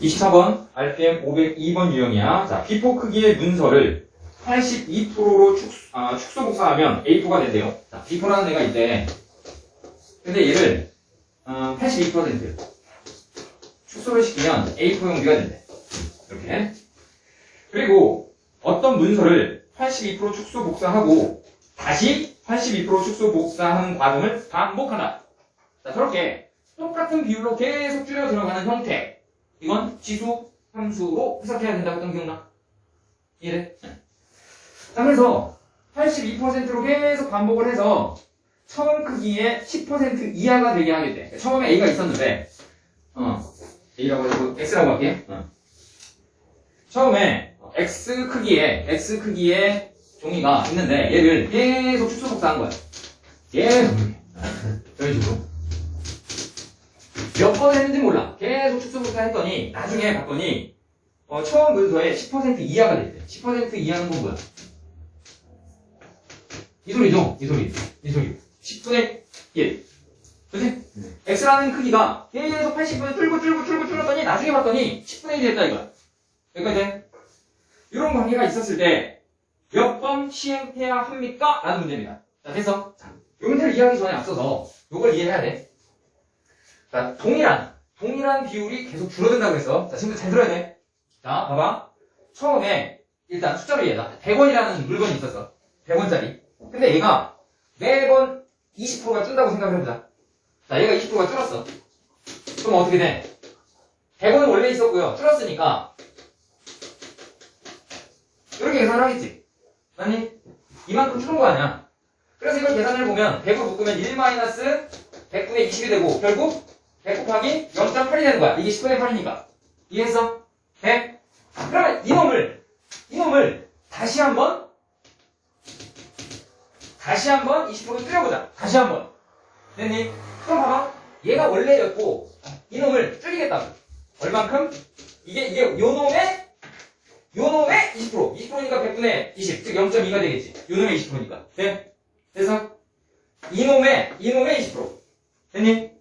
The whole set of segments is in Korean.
24번 RPM 502번 유형이야. 자, 비포 크기의 문서를 82%로 축소, 아, 축소 복사하면 A4가 된대요. 자, 비포라는 애가 있대. 근데 얘를 어, 82% 축소를 시키면 A4 용지가 된대. 이렇게. 그리고 어떤 문서를 82% 축소 복사하고 다시 82% 축소 복사하는 과정을 반복하다. 자, 저렇게 똑같은 비율로 계속 줄여 들어가는 형태. 이건 지수 함수로 해석해야 된다고 했던 기억나? 이해돼? 자, 그래서 82%로 계속 반복을 해서 처음 크기의 10% 이하가 되게 하겠대. 처음에 A가 있었는데, 어, A라고 해서 X라고 할게. 어. 처음에 X 크기의, X 크기의 종이가 있는데, 얘를 계속 축소 복사한 거야. 계속. 이런 식으로. 몇 번 했는지 몰라. 계속 축소 복사 했더니, 나중에 봤더니, 어, 처음 문서에 10% 이하가 됐대. 10% 이하는 건 뭐야? 이 소리죠? 이 소리. 이 소리. 10분의 1. 그치? X라는 크기가 계속 80분에 줄고 줄고 줄고 줄었더니 나중에 봤더니 10분의 1이 됐다 이거야. 여기까지 이런 관계가 있었을 때 몇 번 시행해야 합니까? 라는 문제입니다. 자, 그래서 자, 요 문제를 이해하기 전에 앞서서 요걸 이해해야 돼. 자, 동일한 동일한 비율이 계속 줄어든다고 했어. 자, 친구들 잘 들어야 돼. 자, 봐봐. 처음에 일단 숫자로 이해해봐. 100원이라는 물건이 있었어. 100원짜리. 근데 얘가 매번 20%가 준다고 생각해보자. 자, 얘가 20%가 줄었어. 그럼 어떻게 돼? 100원은 원래 있었고요. 줄었으니까 이렇게 계산을 하겠지. 맞니? 이만큼 줄은 거 아니야. 그래서 이걸 계산을 보면 100을 묶으면 1 마이너스 100분의 20이 되고 결국 100 곱하기 0.8이 되는 거야. 이게 10분의 8이니까. 이해했어? 100? 그러면 이놈을 이놈을 다시 한 번 다시 한 번 20%를 줄여보자. 다시 한 번. 됐니? 그럼 봐봐. 얘가 원래였고, 이놈을 줄이겠다고. 얼만큼? 이게, 이게, 요 놈의, 요 놈의 20%. 20%니까 100분의 20. 즉 0.2가 되겠지. 요 놈의 20%니까. 돼? 그래서, 이놈의, 이놈의 20%. 됐니?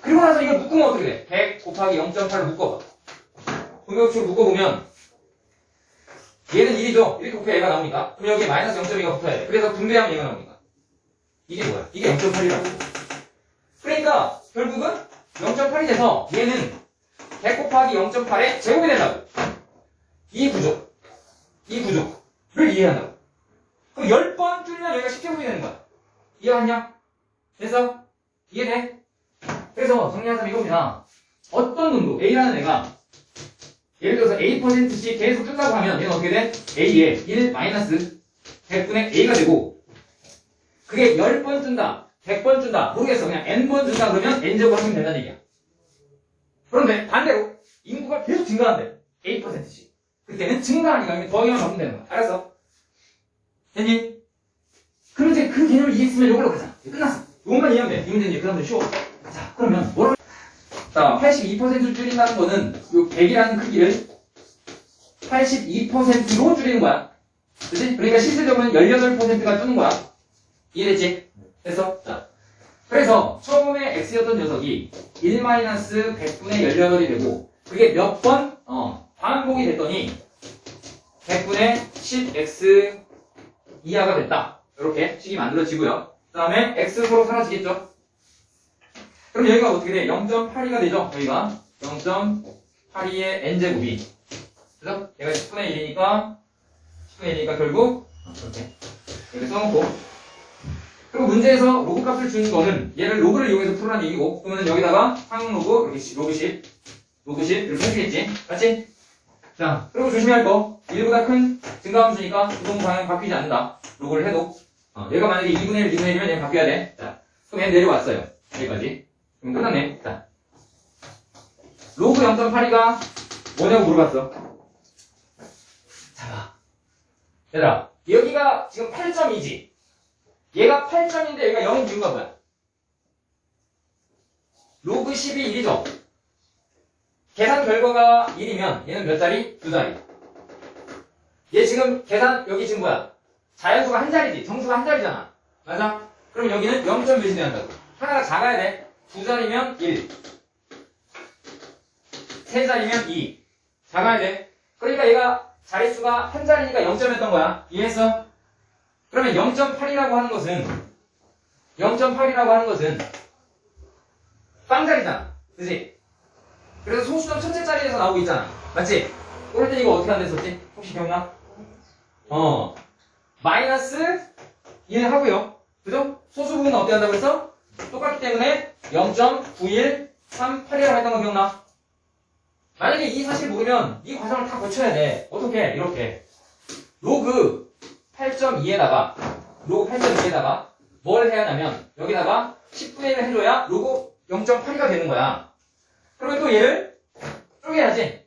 그리고 나서 이걸 묶으면 어떻게 돼? 100 곱하기 0.8을 묶어봐. 분명치로 묶어보면, 얘는 1이죠? 이렇게 곱해 얘가 나오니까. 그럼 여기에 마이너스 0.2가 붙어야 돼. 그래서 분배하면 얘가 나오니까. 이게 뭐야? 이게 0.8이라고. 그러니까 결국은 0.8이 돼서 얘는 100 곱하기 0.8의 제곱이 된다고. 이 구조. 이 구조를 이해한다고. 그럼 10번 줄면 여기가 10제곱이 되는 거야. 이해하냐? 그래서 이해돼? 그래서 정리하자면 이겁니다. 어떤 놈도 A라는 애가 예를 들어서 A%씩 계속 뜬다고 하면 얘는 어떻게 돼? A에 1 마이너스 100분의 A가 되고 그게 10번 준다, 100번 준다, 모르겠어. 그냥 N번 준다 그러면 N제곱 하면 된다는 얘기야. 그런데 반대로 인구가 계속 증가한대. A%씩. 그때는 증가하니까 아니면 더하기만 하면 되는 거야. 알았어? 됐니? 그럼 이제 그 개념을 이해했으면 이걸로 가자. 끝났어. 이것만 이해하면 돼. 이 문제는 이제 그 다음부터 쉬워. 자, 그러면 뭐라고? 자, 82% 줄인다는 거는 요 100이라는 크기를 82%로 줄이는 거야. 그치? 그러니까 실질적으로는 18%가 주는 거야. 이해됐지? 그래서, 자. 그래서 처음에 x였던 녀석이 1-100분의 18이 되고 그게 몇 번? 어, 반복이 됐더니 100분의 10x 이하가 됐다. 이렇게 식이 만들어지고요. 그 다음에 x로 사라지겠죠? 그럼 여기가 어떻게 돼? 0.82가 되죠? 여기가? 0.82의 n제곱이. 그래서 얘가 10분의 1이니까 10분의 1이니까 결국 이렇게 이렇게 써놓고 그리고 문제에서 로그 값을 주는 거는 얘를 로그를 이용해서 풀어라는 얘기고 그러면 여기다가 항로그 이렇게 시- 로그 10 로그 10 이렇게 해주겠지? 맞지? 자 그리고 조심해야 할 거. 1보다 큰 증가함수니까 이동 방향 바뀌지 않는다. 로그를 해도. 어, 얘가 만약에 2분의 1, 2분의 1이면 얘 바뀌어야 돼. 자, 그럼 얘 내려왔어요. 여기까지 그럼 끝났네 자 로그 0.82가 뭐냐고 물어봤어 자 봐. 얘들아 여기가 지금 8점이지 얘가 8점인데 얘가 0인 이유가 뭐야? 로그 10이 1이죠? 계산 결과가 1이면 얘는 몇 자리? 두 자리. 얘 지금 계산 여기 지금 뭐야? 자연수가 한 자리지. 정수가 한 자리잖아. 맞아? 그럼 여기는 0점 몇이 돼야 한다고? 하나가 작아야 돼. 두 자리면 1. 세 자리면 2. 작아야 돼. 그러니까 얘가 자릿수가 한 자리니까 0점이었던 거야. 이해했어? 그러면 0.8이라고 하는 것은 0.8이라고 하는 것은 빵자리잖아. 그지? 그래서 소수점 첫째 자리에서 나오고 있잖아. 맞지? 그럴 때 이거 어떻게 안 됐었지? 혹시 기억나? 어. 마이너스 2는 하고요. 그죠? 소수 부분은 어떻게 한다고 그랬어? 똑같기 때문에 0.9138이라고 했던 거 기억나? 만약에 이 사실 모르면 이 과정을 다 거쳐야 돼. 어떻게? 이렇게. 로그 8.2에다가 로그 8.2에다가 뭘 해야 하냐면 여기다가 10분의 1을 해줘야 로그 0.8이가 되는 거야. 그러면 또 얘를 쪼개야지.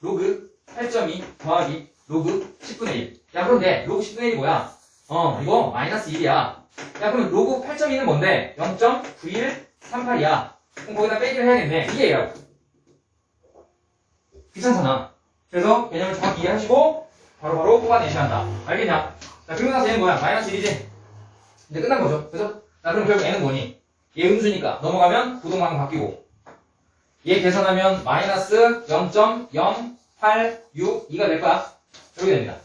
로그 8.2 더하기 로그 10분의 1. 야 그런데 로그 10분의 1이 뭐야? 어 이거 마이너스 1이야. 야 그럼 로그 8.2는 뭔데? 0.9138이야. 그럼 거기다 빼기를 해야겠네. 이게 얘라고. 귀찮잖아. 그래서 개념을 정확히 이해하시고 바로 바로 뽑아내셔야 한다. 알겠냐? 자, 그리고 나서 얘는 뭐야? 마이너스 1이지? 이제 끝난 거죠. 그죠? 자, 그럼 결국 얘는 뭐니? 얘 음수니까 넘어가면 부동방 바뀌고 얘 계산하면 마이너스 0.0862가 될 거야. 이렇게 됩니다.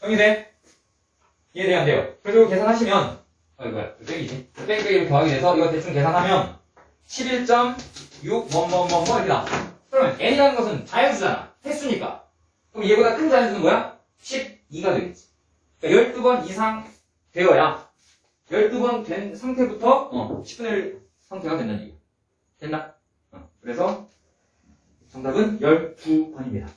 정리돼? 이해돼? 안 돼요? 그리고 계산하시면 어, 이거야. 빼기지. 빼기 빼기 이렇게 더하게 돼서 이거 대충 계산하면 11.6 뭐뭐뭐뭐 이렇게 나와. 그러면 n이라는 것은 자연수잖아. 횟수니까. 그럼 얘보다 큰 자연수는 뭐야? 12가 되겠지. 그러니까 12번 이상 되어야 12번 된 상태부터 어, 10분의 1 상태가 된다는 얘기. 됐나? 어, 그래서 정답은 12번입니다.